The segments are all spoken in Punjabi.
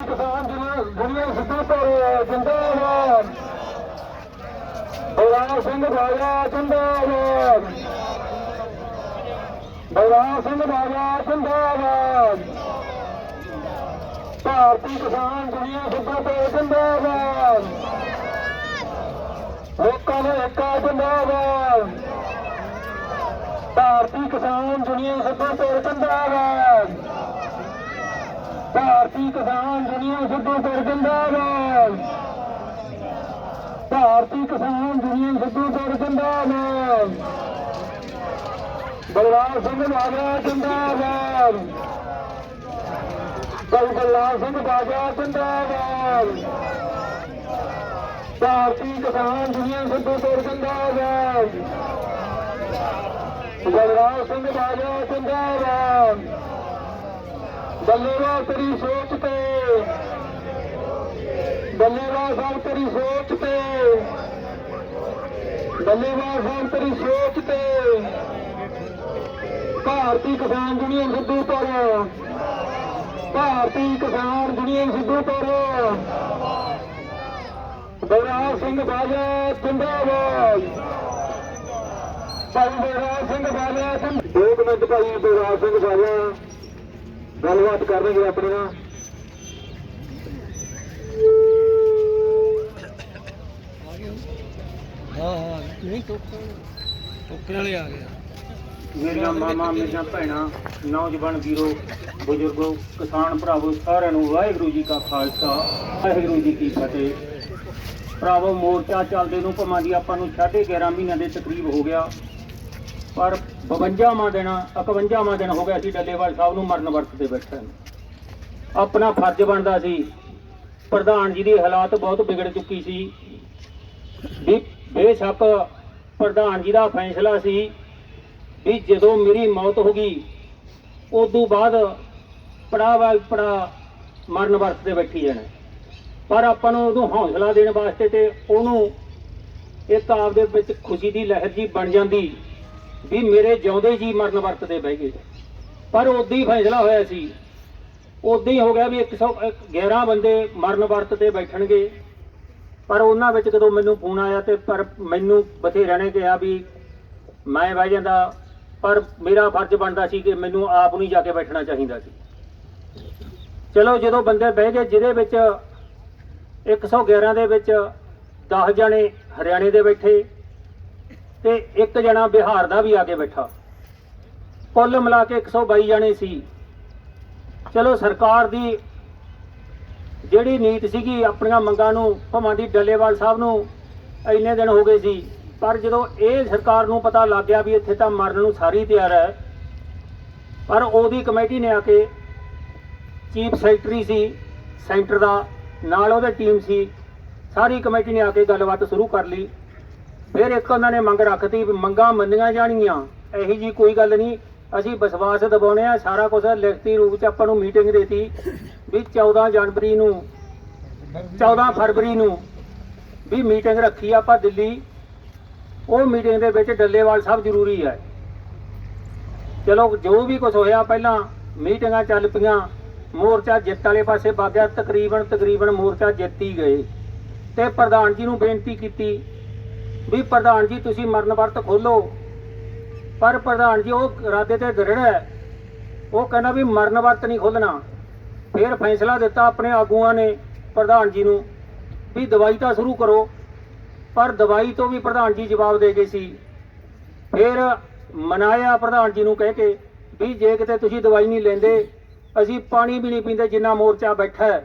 ਕਿਸਾਨ ਦੁਨੀਆ ਦੁਨੀਆ ਸਿੱਧੂ ਪਰ ਜਿੰਦਾਬਾਦ ਬਲਰਾਮ ਸਿੰਘ ਬਾਜਵਾ ਜਿੰਦਾਬਾਦ ਬਲਰਾਮ ਸਿੰਘ ਬਾਜਵਾ ਜਿੰਦਾਬਾਦ ਭਾਰਤੀ ਕਿਸਾਨ ਦੁਨੀਆ ਸਿੱਧੂ ਪਰ ਜਿੰਦਾਬਾਦ ਲੋਕਾਂ ਦਾ ਏਕਾ ਜਿੰਦਾਬਾਦ ਭਾਰਤੀ ਕਿਸਾਨ ਦੁਨੀਆ ਸਿੱਧੂ ਪਰ ਜਿੰਦਾਬਾਦ ਭਾਰਤੀ ਕਿਸਾਨ ਦੁਨੀਆ ਸਿੱਧੂ ਪਰ ਜਿੰਦਾਬਾਦ। ਭਾਰਤੀ ਕਿਸਾਨ ਦੁਨੀਆ ਸਿੱਧੂ ਪਰ ਜਿੰਦਾਬਾਦ। ਬਲਰਾਜ ਸਿੰਘ ਬਾਜਵਾ ਜਿੰਦਾਬਾਦ। ਬਲ ਬਲਰਾਜ ਸਿੰਘ ਬਾਜਵਾ ਜਿੰਦਾਬਾਦ। ਭਾਰਤੀ ਕਿਸਾਨ ਦੁਨੀਆ ਸਿੱਧੂ ਪਰ ਜਿੰਦਾਬਾਦ। ਬਲਰਾਜ ਸਿੰਘ ਬਾਜਵਾ ਜਿੰਦਾਬਾਦ। ਬੱਲੇਵਾ ਤੇਰੀ ਸੋਚ ਤੇ। ਬੱਲੇਵਾ ਸਾਹਿਬ, ਤੇਰੀ ਸੋਚ ਤੇ। ਬੱਲੇਵਾ ਸਾਹਿਬ, ਤੇਰੀ ਸੋਚ ਤੇ। ਭਾਰਤੀ ਕਿਸਾਨ ਯੂਨੀਅਨ ਸਿੱਧੂ ਪਰ। ਭਾਰਤੀ ਕਿਸਾਨ ਯੂਨੀਅਨ ਸਿੱਧੂ ਪਰ। ਬਲਰਾਜ ਸਿੰਘ ਬਾਜਾ ਜਿੰਦਾਬਾਦ। ਭਾਈ ਬਲਰਾਜ ਸਿੰਘ ਬਾਜਾ ਜਿੰਦ- ਦੋ ਮਿੰਟ ਭਾਈ ਬਲਰਾਜ ਸਿੰਘ ਬਾਜਾ ਗੱਲਬਾਤ ਕਰਨਗੇ ਆਪਣੇ ਨਾਲ। ਹਾਂ ਹਾਂ ਨਹੀਂ ਟੋਕਰ ਟੋਕਰ ਵਾਲੇ ਆ ਗਿਆ ਮੇਰੀਆਂ ਮਾਮਾ ਮੇਰੀਆਂ ਭੈਣਾਂ ਨੌਜਵਾਨ ਵੀਰੋ ਬਜ਼ੁਰਗੋ ਕਿਸਾਨ ਭਰਾਵੋ ਸਾਰਿਆਂ ਨੂੰ ਵਾਹਿਗੁਰੂ ਜੀ ਕਾ ਖਾਲਸਾ ਵਾਹਿਗੁਰੂ ਜੀ ਕੀ ਫਤਿਹ। ਭਰਾਵੋ ਮੋਰਚਾ ਚੱਲਦੇ ਨੂੰ ਭਮਾਂ ਦੀ ਆਪਾਂ ਨੂੰ ਸਾਢੇ 11 ਮਹੀਨਿਆਂ ਦੇ ਤਕਰੀਬ ਹੋ ਗਿਆ। ਪਰ 52ਵਾਂ ਦਿਨ 51ਵਾਂ ਦਿਨ ਹੋ ਗਿਆ ਸੀ ਡੱਲੇਵਾਲ ਸਾਹਿਬ ਨੂੰ ਮਰਨ ਵਰਤ ਤੇ ਬੈਠੇ ਆਪਣਾ ਫਰਜ਼ ਬਣਦਾ ਸੀ, ਪ੍ਰਧਾਨ ਜੀ ਦੀ ਹਾਲਾਤ ਬਹੁਤ ਵਿਗੜ ਚੁੱਕੀ ਸੀ। ਵੀ ਬੇਸ਼ੱਕ ਪ੍ਰਧਾਨ ਜੀ ਦਾ ਫੈਸਲਾ ਸੀ ਵੀ ਜਦੋਂ ਮੇਰੀ ਮੌਤ ਹੋ ਗਈ, ਉਦੋਂ ਬਾਅਦ ਪੜਾ ਵਾ ਪੜਾ ਮਰਨ ਵਰਤ ਤੇ ਬੈਠੀ ਜਾਣਾ। ਪਰ ਆਪਾਂ ਨੂੰ ਉਹਨੂੰ ਹੌਸਲਾ ਦੇਣ ਵਾਸਤੇ ਤੇ ਉਹਨੂੰ ਇੱਕ ਆਪਦੇ ਵਿੱਚ ਖੁਸ਼ੀ ਦੀ ਲਹਿਰ ਜੀ ਬਣ ਜਾਂਦੀ। ਵੀ ਮੇਰੇ ਜਿਉਂਦੇ ਜੀ ਮਰਨ ਵਰਤ ਤੇ ਬਹਿ ਗਏ। ਪਰ ਉਦੋਂ ਹੀ ਫੈਸਲਾ ਹੋਇਆ ਸੀ। ਉਦੋਂ ਹੀ ਹੋ ਗਿਆ ਵੀ 111 ਬੰਦੇ ਮਰਨ ਵਰਤ ਤੇ ਬੈਠਣਗੇ। ਪਰ ਉਹਨਾਂ ਵਿੱਚ ਜਦੋਂ ਮੈਨੂੰ ਫੋਨ ਆਇਆ ਤੇ ਪਰ ਮੈਨੂੰ ਬਥੇਰਿਆਂ ਨੇ ਕਿਹਾ ਵੀ ਮੈਂ ਬਹਿ ਜਾਂਦਾ, ਪਰ ਮੇਰਾ ਫਰਜ਼ ਬਣਦਾ ਸੀ ਕਿ ਮੈਨੂੰ ਆਪ ਨੂੰ ਜਾ ਕੇ ਬੈਠਣਾ ਚਾਹੀਦਾ ਸੀ। ਚਲੋ ਜਦੋਂ ਬੰਦੇ ਬਹਿ ਗਏ, ਜਿਹਦੇ ਵਿੱਚ 111 ਦੇ ਵਿੱਚ 10 ਜਣੇ ਹਰਿਆਣੇ ਦੇ ਬੈਠੇ ਤੇ ਇੱਕ ਜਣਾ ਬਿਹਾਰ ਦਾ ਵੀ ਆ ਕੇ ਬੈਠਾ। ਕੁੱਲ ਮਿਲਾ ਕੇ 122 ਜਣੇ ਸੀ। ਚਲੋ ਸਰਕਾਰ ਦੀ ਜਿਹੜੀ ਨੀਤ ਸੀਗੀ, ਆਪਣੀਆਂ ਮੰਗਾਂ ਨੂੰ, ਭਵਾਂ ਦੀ ਡੱਲੇਵਾਲ ਸਾਹਿਬ ਨੂੰ ਇੰਨੇ ਦਿਨ ਹੋ ਗਏ ਸੀ। ਪਰ ਜਦੋਂ ਇਹ ਸਰਕਾਰ ਨੂੰ ਪਤਾ ਲੱਗ ਗਿਆ ਵੀ ਇੱਥੇ ਤਾਂ ਮਰਨ ਨੂੰ ਸਾਰੀ ਤਿਆਰ ਹੈ, ਪਰ ਉਹਦੀ ਕਮੇਟੀ ਨੇ ਆ ਕੇ ਚੀਫ ਸੈਕਟਰੀ ਸੀ, ਸੈਂਟਰ ਦਾ, ਨਾਲ ਉਹਦੇ ਟੀਮ ਸੀ, ਸਾਰੀ ਕਮੇਟੀ ਨੇ ਆ ਕੇ ਗੱਲਬਾਤ ਸ਼ੁਰੂ ਕਰ ਲਈ। ਫਿਰ ਇੱਕ ਉਹਨਾਂ ਨੇ ਮੰਗ ਰੱਖਤੀ ਵੀ ਮੰਗਾਂ ਮੰਨੀਆਂ ਜਾਣਗੀਆਂ। ਇਹੀ ਜੀ ਕੋਈ ਗੱਲ ਨਹੀਂ। ਅਸੀਂ ਵਿਸ਼ਵਾਸ ਦਿਵਾਉਣੇ ਆ, ਸਾਰਾ ਕੁਝ ਲਿਖਤੀ ਰੂਪ ਚ ਆਪਾਂ ਨੂੰ ਮੀਟਿੰਗ ਦੇਤੀ ਵੀ 14 ਜਨਵਰੀ ਨੂੰ 14 ਫਰਵਰੀ ਨੂੰ ਵੀ ਮੀਟਿੰਗ ਰੱਖੀ ਆਪਾਂ ਦਿੱਲੀ। ਉਹ ਮੀਟਿੰਗ ਦੇ ਵਿੱਚ ਡੱਲੇਵਾਲ ਸਾਹਿਬ ਜ਼ਰੂਰੀ ਹੈ ਚਲੋ, ਜੋ ਵੀ ਕੁਝ ਹੋਇਆ ਪਹਿਲਾਂ ਮੀਟਿੰਗਾਂ ਚੱਲ ਪਈਆਂ। ਮੋਰਚਾ ਜਿੱਤ ਵਾਲੇ ਪਾਸੇ ਬਾਗਿਆ ਤਕਰੀਬਨ ਤਕਰੀਬਨ ਮੋਰਚਾ ਜਿੱਤ ਹੀ ਗਏ। ਤੇ ਪ੍ਰਧਾਨ ਜੀ ਨੂੰ ਬੇਨਤੀ ਕੀਤੀ ਵੀ ਪ੍ਰਧਾਨ ਜੀ, ਤੁਸੀਂ ਮਰਨ ਵਰਤ ਖੋਲੋ ਪਰ ਪ੍ਰਧਾਨ ਜੀ, ਉਹ ਇਰਾਦੇ ਤੇ ਦ੍ਰਿੜ ਹੈ। ਉਹ ਕਹਿੰਦਾ ਵੀ ਮਰਨ ਵਰਤ ਨਹੀਂ ਖੋਲਣਾ ਫਿਰ ਫੈਸਲਾ ਦਿੱਤਾ ਆਪਣੇ ਆਗੂਆਂ ਨੇ ਪ੍ਰਧਾਨ ਜੀ ਨੂੰ ਵੀ ਦਵਾਈ ਤਾਂ ਸ਼ੁਰੂ ਕਰੋ, ਪਰ ਦਵਾਈ ਤੋਂ ਵੀ ਪ੍ਰਧਾਨ ਜੀ ਜਵਾਬ ਦੇ ਗਏ ਸੀ। ਫਿਰ ਮਨਾਇਆ ਪ੍ਰਧਾਨ ਜੀ ਨੂੰ ਕਹਿ ਕੇ ਵੀ ਜੇ ਕਿਤੇ ਤੁਸੀਂ ਦਵਾਈ ਨਹੀਂ ਲੈਂਦੇ, ਅਸੀਂ ਪਾਣੀ ਵੀ ਨਹੀਂ ਪੀਂਦੇ, ਜਿੰਨਾ ਮੋਰਚਾ ਬੈਠਾ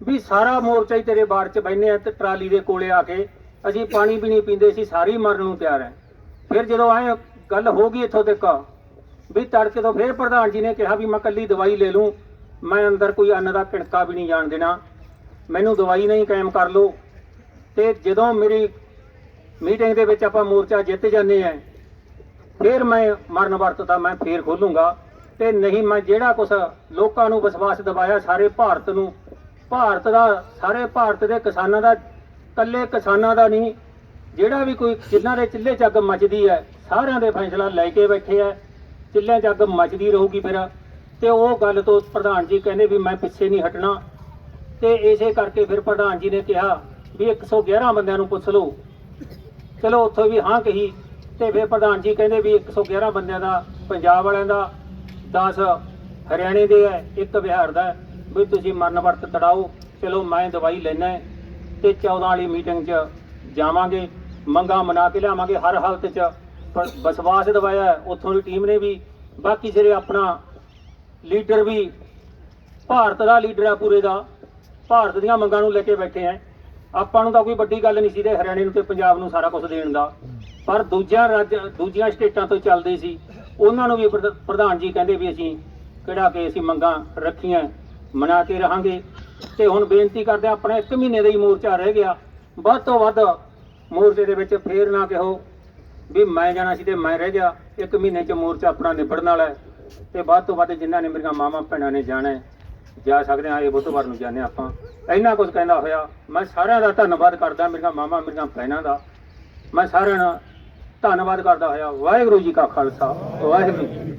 ਵੀ ਸਾਰਾ ਮੋਰਚਾ ਹੀ ਤੇਰੇ ਬਾਰ ਚ ਬੈਠੇ ਆ ਤੇ ਟਰਾਲੀ ਦੇ ਕੋਲੇ ਆ ਕੇ ਅਸੀਂ ਪਾਣੀ ਵੀ ਨਹੀਂ ਪੀਂਦੇ ਸੀ ਸਾਰੀ ਮਰਨ ਨੂੰ ਤਿਆਰ ਹੈ। ਫਿਰ ਜਦੋਂ ਆਏ ਗੱਲ ਹੋ ਗਈ ਇੱਥੋਂ ਤੱਕ, ਵੀ ਤੜਕੇ ਤੋਂ ਫਿਰ ਪ੍ਰਧਾਨ ਜੀ ਨੇ ਕਿਹਾ ਵੀ ਮੈਂ ਕੱਲੀ ਦਵਾਈ ਲੈ ਲੂੰ, ਮੈਂ ਅੰਦਰ ਕੋਈ ਅੰਨ ਦਾ ਕਿਣਕਾ ਵੀ ਨਹੀਂ ਜਾਣ ਦੇਣਾ। ਮੈਨੂੰ ਦਵਾਈ ਨਹੀਂ ਕਾਇਮ ਕਰ ਲਓ। ਤੇ ਜਦੋਂ ਮੇਰੀ ਮੀਟਿੰਗ ਦੇ ਵਿੱਚ ਆਪਾਂ ਮੋਰਚਾ ਜਿੱਤ ਜਾਂਦੇ ਆ ਫਿਰ ਮੈਂ ਮਰਨ ਵਰਤ ਦਾ ਮੈਂ ਫੇਰ ਖੋਲੂੰਗਾ। ਤੇ ਨਹੀਂ ਮੈਂ ਜਿਹੜਾ ਕੁਛ ਲੋਕਾਂ ਨੂੰ ਵਿਸ਼ਵਾਸ ਦਿਵਾਇਆ, ਸਾਰੇ ਭਾਰਤ ਨੂੰ, ਭਾਰਤ ਦਾ, ਸਾਰੇ ਭਾਰਤ ਦੇ ਕਿਸਾਨਾਂ ਦਾ ਕੱਲੇ ਕਿਸਾਨਾਂ ਦਾ ਨਹੀਂ, ਜਿਹੜਾ ਵੀ ਕੋਈ ਜਿਨ੍ਹਾਂ ਦੇ ਚਿੱਲੇ ਚੱਗ ਮੱਚਦੀ ਹੈ, ਸਾਰਿਆਂ ਦੇ ਫੈਸਲਾ ਲੈ ਕੇ ਬੈਠੇ ਆ ਚਿੱਲੇ ਚੱਗ ਮੱਚਦੀ ਰਹੂਗੀ ਫਿਰ। ਤੇ ਉਹ ਗੱਲ ਤੋਂ ਪ੍ਰਧਾਨ ਜੀ ਕਹਿੰਦੇ ਵੀ ਮੈਂ ਪਿੱਛੇ ਨਹੀਂ ਹਟਣਾ। ਤੇ ਇਸੇ ਕਰਕੇ ਫਿਰ ਪ੍ਰਧਾਨ ਜੀ ਨੇ ਕਿਹਾ ਵੀ 111 ਬੰਦਿਆਂ ਨੂੰ ਪੁੱਛ ਲਓ। ਚਲੋ ਉੱਥੋਂ ਵੀ ਹਾਂ ਕਹੀ। ਤੇ ਫਿਰ ਪ੍ਰਧਾਨ ਜੀ ਕਹਿੰਦੇ ਵੀ 111 ਬੰਦਿਆਂ ਦਾ, ਪੰਜਾਬ ਵਾਲਿਆਂ ਦਾ 10 ਹਰਿਆਣੇ ਦੇ ਹੈ, ਇੱਕ ਬਿਹਾਰ ਦਾ ਵੀ ਤੁਸੀਂ ਮਰਨ ਵਰਤ ਤੜਾਓ। ਚਲੋ ਮੈਂ ਦਵਾਈ ਲੈਣਾ ਤੇ 14 ਵਾਲੀ ਮੀਟਿੰਗ 'ਚ ਜਾਵਾਂਗੇ, ਮੰਗਾ ਮਨਾ ਕੇ ਲਿਆਵਾਂਗੇ ਹਰ ਹਾਲਤ 'ਚ। ਪਰ ਵਿਸ਼ਵਾਸ ਦਿਵਾਇਆ ਉੱਥੋਂ ਦੀ ਟੀਮ ਨੇ ਵੀ। ਬਾਕੀ ਜਿਹੜੇ ਆਪਣਾ ਲੀਡਰ ਵੀ, ਭਾਰਤ ਦਾ ਲੀਡਰ ਆ ਪੂਰੇ ਦਾ, ਭਾਰਤ ਦੀਆਂ ਮੰਗਾਂ ਨੂੰ ਲੈ ਕੇ ਬੈਠੇ ਆ। ਆਪਾਂ ਨੂੰ ਤਾਂ ਕੋਈ ਵੱਡੀ ਗੱਲ ਨਹੀਂ ਸੀ ਤੇ ਹਰਿਆਣੇ ਨੂੰ ਤੇ ਪੰਜਾਬ ਨੂੰ ਸਾਰਾ ਕੁਝ ਦੇਣ ਦਾ। ਪਰ ਦੂਜਿਆਂ ਰਾਜ, ਦੂਜੀਆਂ ਸਟੇਟਾਂ ਤੋਂ ਚੱਲਦੇ ਸੀ। ਉਹਨਾਂ ਨੂੰ ਵੀ ਪ੍ਰਧ- ਪ੍ਰਧਾਨ ਜੀ ਕਹਿੰਦੇ ਵੀ ਅਸੀਂ ਕਿਹੜਾ ਕਿ ਅਸੀਂ ਮੰਗਾਂ ਰੱਖੀਆਂ, ਮਨਾ ਕੇ ਰਹਾਂਗੇ। ਤੇ ਹੁਣ ਬੇਨਤੀ ਕਰਦੇ ਹਾਂ, ਆਪਣਾ 1 ਮਹੀਨੇ ਦਾ ਹੀ ਮੋਰਚਾ ਰਹਿ ਗਿਆ। ਵੱਧ ਤੋਂ ਵੱਧ ਮੋਰਚੇ ਦੇ ਵਿੱਚ ਫੇਰ ਨਾ ਕਿਹੋ ਵੀ ਮੈਂ ਜਾਣਾ ਸੀ ਤੇ ਮੈਂ ਰਹਿ ਗਿਆ। ਇੱਕ ਮਹੀਨੇ ਚ ਮੋਰਚਾ ਆਪਣਾ ਨਿਬੜਨ ਵਾਲਾ ਹੈ ਤੇ ਵੱਧ ਤੋਂ ਵੱਧ ਜਿਨ੍ਹਾਂ ਨੇ ਮੇਰੀਆਂ ਮਾਵਾਂ ਭੈਣਾਂ ਨੇ ਜਾਣਾ ਜਾ ਸਕਦੇ ਹਾਂ ਇਹ ਬੁੱਧਵਾਰ ਨੂੰ ਜਾਂਦੇ ਹਾਂ ਆਪਾਂ। ਇੰਨਾ ਕੁਝ ਕਹਿੰਦਾ ਹੋਇਆ ਮੈਂ ਸਾਰਿਆਂ ਦਾ ਧੰਨਵਾਦ ਕਰਦਾ ਮੇਰੀਆਂ ਮਾਵਾਂ ਮੇਰੀਆਂ ਭੈਣਾਂ ਦਾ। ਮੈਂ ਸਾਰਿਆਂ ਦਾ ਧੰਨਵਾਦ ਕਰਦਾ ਹੋਇਆ ਵਾਹਿਗੁਰੂ ਜੀ ਕਾ ਖਾਲਸਾ ਵਾਹਿਗੁਰੂ ਜੀ